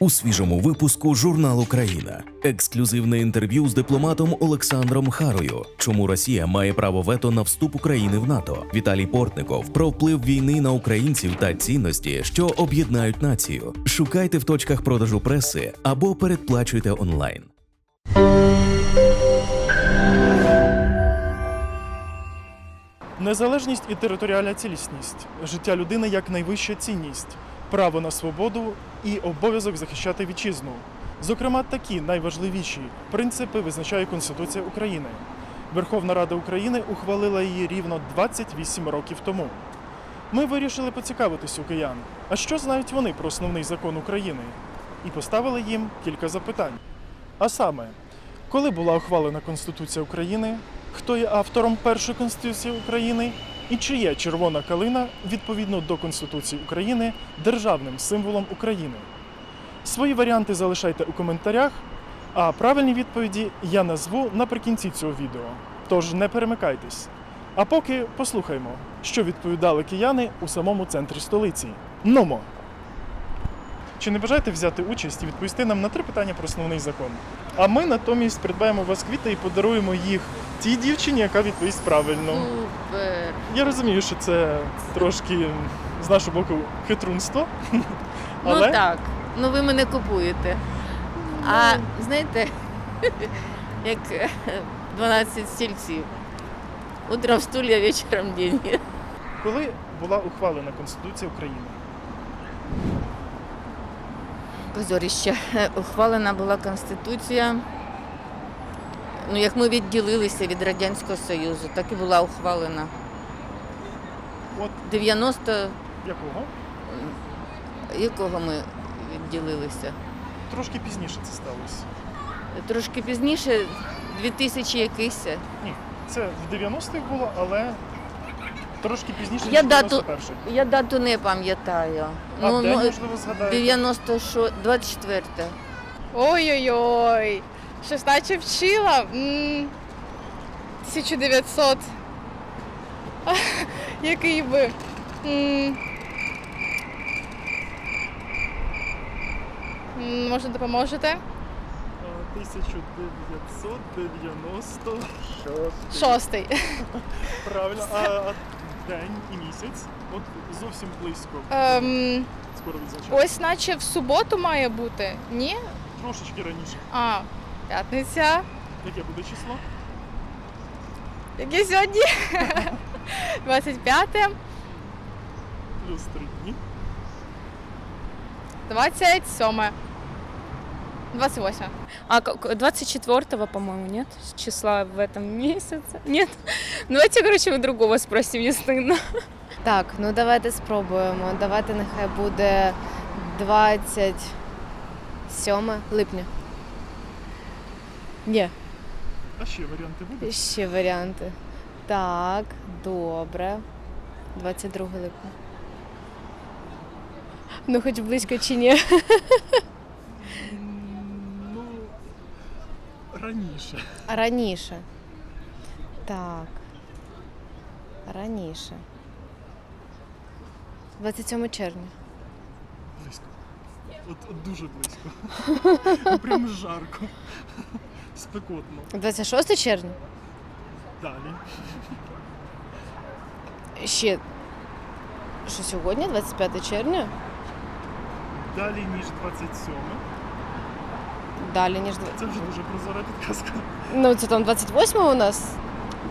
У свіжому випуску журнал Україна ексклюзивне інтерв'ю з дипломатом Олександром Харою. Чому Росія має право вето на вступ України в НАТО? Віталій Портников про вплив війни на українців та цінності, що об'єднають націю. Шукайте в точках продажу преси або передплачуйте онлайн. Незалежність і територіальна цілісність, життя людини як найвища цінність, право на свободу і обов'язок захищати вітчизну. Зокрема, такі найважливіші принципи визначає Конституція України. Верховна Рада України ухвалила її рівно 28 років тому. Ми вирішили поцікавитись у киян, а що знають вони про основний закон України, і поставили їм кілька запитань. А саме, коли була ухвалена Конституція України, хто є автором першої Конституції України і чи є червона калина відповідно до Конституції України державним символом України. Свої варіанти залишайте у коментарях, а правильні відповіді я назву наприкінці цього відео. Тож не перемикайтесь. А поки послухаймо, що відповідали кияни у самому центрі столиці. Нумо! Чи не бажаєте взяти участь і відповісти нам на три питання про основний закон? А ми натомість придбаємо вас квіти і подаруємо їх тій дівчині, яка відповість правильно. Супер. Я розумію, що це трошки з нашого боку хитрунство. Але Ну так. Ну ви мене купуєте. А знаєте, як е, 12 стільців. Утром стулья, вечором деньги. коли була ухвалена Конституція України? Позорище. Е, Ухвалена була Конституція. Ну, як ми відділилися від Радянського Союзу, так і була ухвалена. От 90 якого? якого ми відділилися? Трошки пізніше це сталося. Трошки пізніше, 2000 якийсь. Ні, це в 90-х було, але трошки пізніше, Я ніж дату- 91-й. Я дату не пам'ятаю. А ну, день, ну, можливо, згадаєте? 96, 24. Ой-ой-ой. Щось наче вчила. 1900. Який би. Може, допоможете? А, 1996. Шостий. Правильно. А, а день і місяць? От зовсім близько. Ем, Скоро відзначаємо. ось наче в суботу має бути. Ні? Трошечки раніше. А, п'ятниця. Яке буде число? Яке сьогодні? 25, Плюс три дні. 27. 28. А как- 24-го, по-моему, нет? Числа в этом месяце? Нет? Ну, Давайте, короче, у другого спросим, не стыдно. Так, ну давайте спробуємо. Давайте нехай буде 27 липня. Ні, А ще варіанти будуть? ще варіанти. Так, добре. 22 липня. Ну, хоч близько чи ні. Ну, раніше. А раніше. Так. Раніше. 27 червня. Близько. От, от дуже близько. Прям жарко. Спекотно. 26 червня? Далі. Ще. Що сьогодні, 25 червня? Далі, ніж 27. Далі, ніж Це вже дуже прозора підказка. Ну, це там 28 у нас.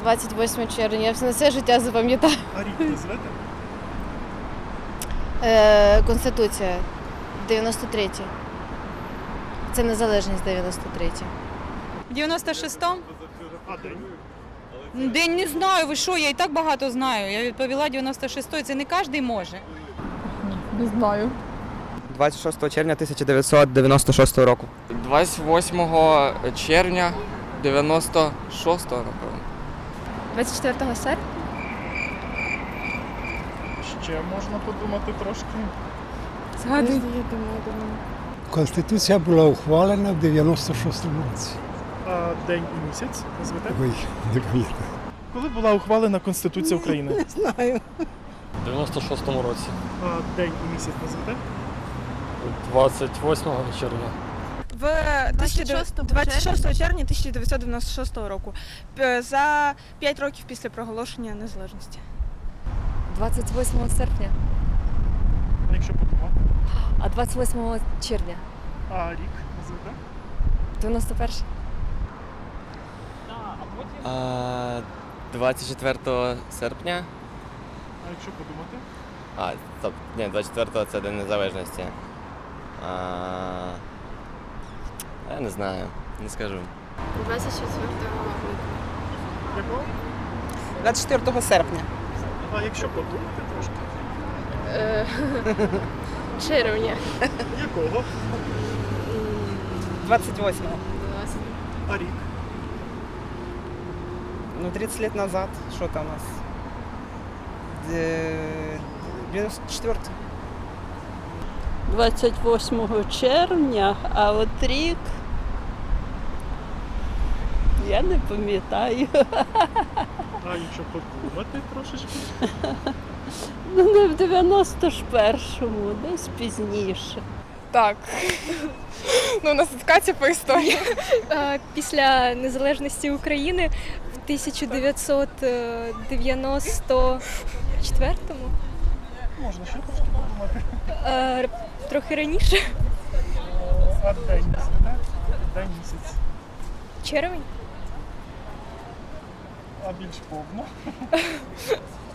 28 червня. Я все на все життя запам'ятаю. А рік назвете? Е, Конституція 93. Це незалежність 93. 96-го? А день? День не знаю, ви що, я і так багато знаю. Я відповіла 96-й, це не кожен може. Не знаю. 26 червня 1996 року. 28 червня 96-го, напевно. 24 серпня? Ще можна подумати трошки. Згадуй. Конституція була ухвалена в 96-му році. А день і місяць назвете? Ой, не пам'ятаю. Коли була ухвалена Конституція України? Знаю. В 96-му році. А день і місяць назвете? 28 червня. В 26 червня 1996 року, П- за 5 років після проголошення незалежності. 28 серпня, А якщо подумати? а 28 червня, А рік назвете? 91 А, 24 серпня. А якщо подумати? А, стоп, ні, 24 це День Незалежності. А, я не знаю, не скажу. 24 Якого? 24 серпня. А якщо подумати трошки? червня. Якого? 28 А рік? Ну, 30 лет назад. Что там у нас? 94 28 червня, а от рік. Я не пам'ятаю. А якщо подумати трошечки? Ну, не в 91-му, десь пізніше. Так. ну, у нас Катя по історії. Після незалежності України 1994-му, Можна ще трошки подумати. е, трохи раніше, А день назвете? День місяць. червень, А більш повно?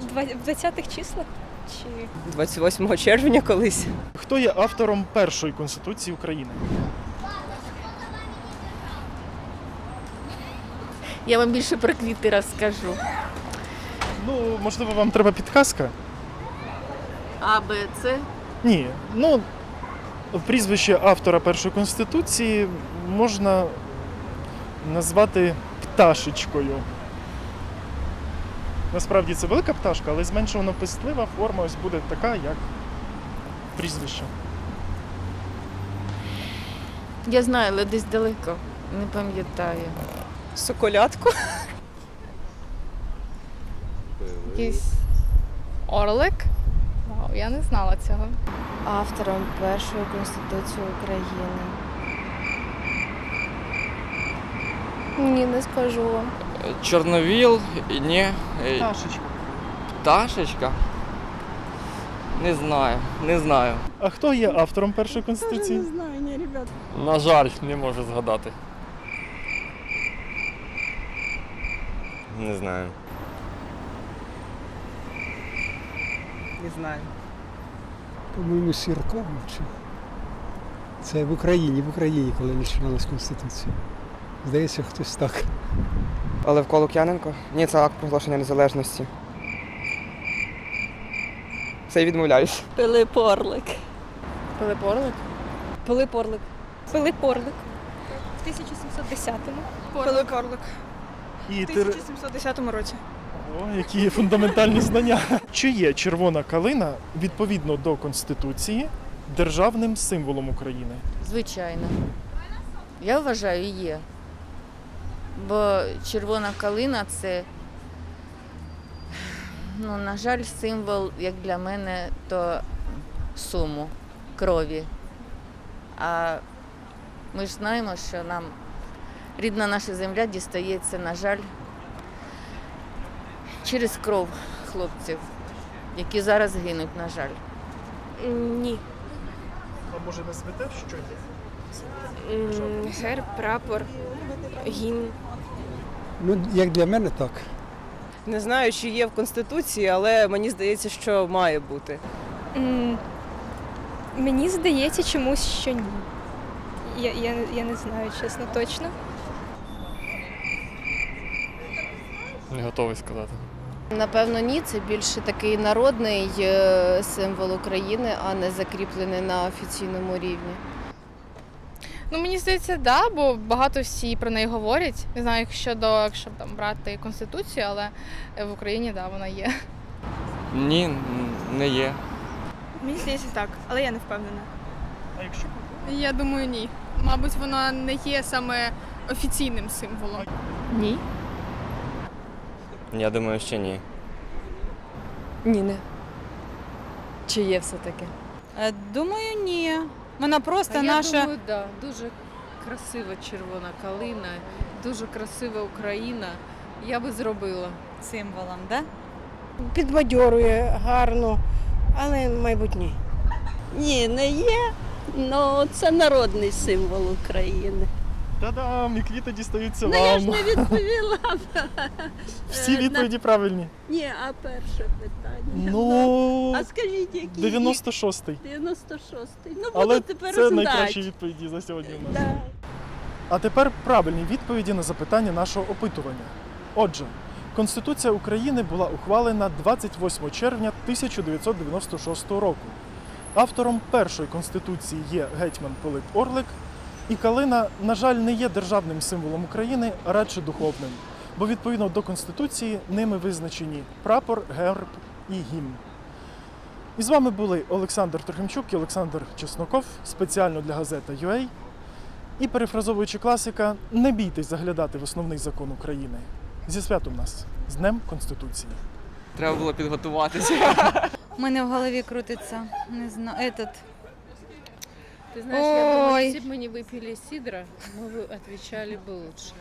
в 20-х числах. Чи 28 червня колись. Хто є автором першої конституції України? Я вам більше про квіти розкажу. Ну, можливо, вам треба підказка? А, Б, С. Ні. Ну, прізвище автора першої конституції можна назвати пташечкою. Насправді це велика пташка, але зменшувано пистлива форма ось буде така, як прізвище. Я знаю, але десь далеко. Не пам'ятаю. Соколятку. Якийсь орлик. Вау, я не знала цього. Автором першої конституції України. Ні, не скажу вам. Чорновіл, і ні. Пташечка. Пташечка. Не знаю, не знаю. А хто є автором першої конституції? Не знаю, ні, ребят. На жаль, не можу згадати. Не знаю. Не знаю. По-моєму, Сірков чи. Це в Україні, в Україні, коли починалась Конституція. Здається, хтось так. Левко Лук'яненко? Ні, це акт проголошення незалежності. Це я відмовляюсь. Пилип Орлик. Пилип Орлик? Пилип Орлик. Пилип Орлик в 1710-му. Пилип Орлик. І ти... 1710 році. О, які фундаментальні знання. Чи є червона калина відповідно до Конституції державним символом України? Звичайно. Я вважаю, є. Бо червона калина це, ну, на жаль, символ, як для мене, то суму, крові. А ми ж знаємо, що нам рідна наша земля дістається, на жаль, через кров хлопців, які зараз гинуть, на жаль. Ні. А може назвете, що є? Герб, прапор, гімн. Ну, як для мене, так. Не знаю, чи є в Конституції, але мені здається, що має бути. М, Мені здається чомусь, що ні. Я, я, я не знаю, чесно, точно. Не готовий сказати. Напевно, ні. Це більше такий народний е, символ України, а не закріплений на офіційному рівні. Ну, мені здається, да, бо багато всі про неї говорять. Не знаю, якщо до якщо там брати конституцію, але в Україні да, вона є. Ні, не є. Мені здається так, але я не впевнена. А якщо Я думаю, ні. Мабуть, вона не є саме офіційним символом. Ні. Я думаю, що ні. Ні, не. Чи є все-таки? Е, Думаю, ні. Вона просто А я наша. думаю, да, дуже красива червона калина, дуже красива Україна. Я би зробила. символом, да? Підбадьорює гарно, але, мабуть, ні. Ні, не є. Ну, це народний символ України. Та-дам, і квіти дістаються Ну я вам. ж не відповіла. Всі Е, відповіді правильні. Ні, а перше питання. Ну, А скажіть, які 96-й. 96-й. Ну, Але буду тепер це знати. найкращі відповіді за сьогодні. у нас. Да. А тепер правильні відповіді на запитання нашого опитування. Отже, Конституція України була ухвалена 28 червня 1996 року. Автором першої конституції є гетьман Пилип Орлик, і калина, на жаль, не є державним символом України, а радше духовним, бо відповідно до Конституції ними визначені прапор, герб і гімн. І з вами були Олександр Трохимчук і Олександр Чесноков спеціально для газета UA. І перефразовуючи класика, не бійтесь заглядати в основний закон України. Зі святом нас, з Днем Конституції. Треба було підготуватися. У мене в голові крутиться. Не знаю. Этот. Ты знаешь, я думаю, Ой. если бы мы не выпили сидра, мы бы отвечали бы лучше.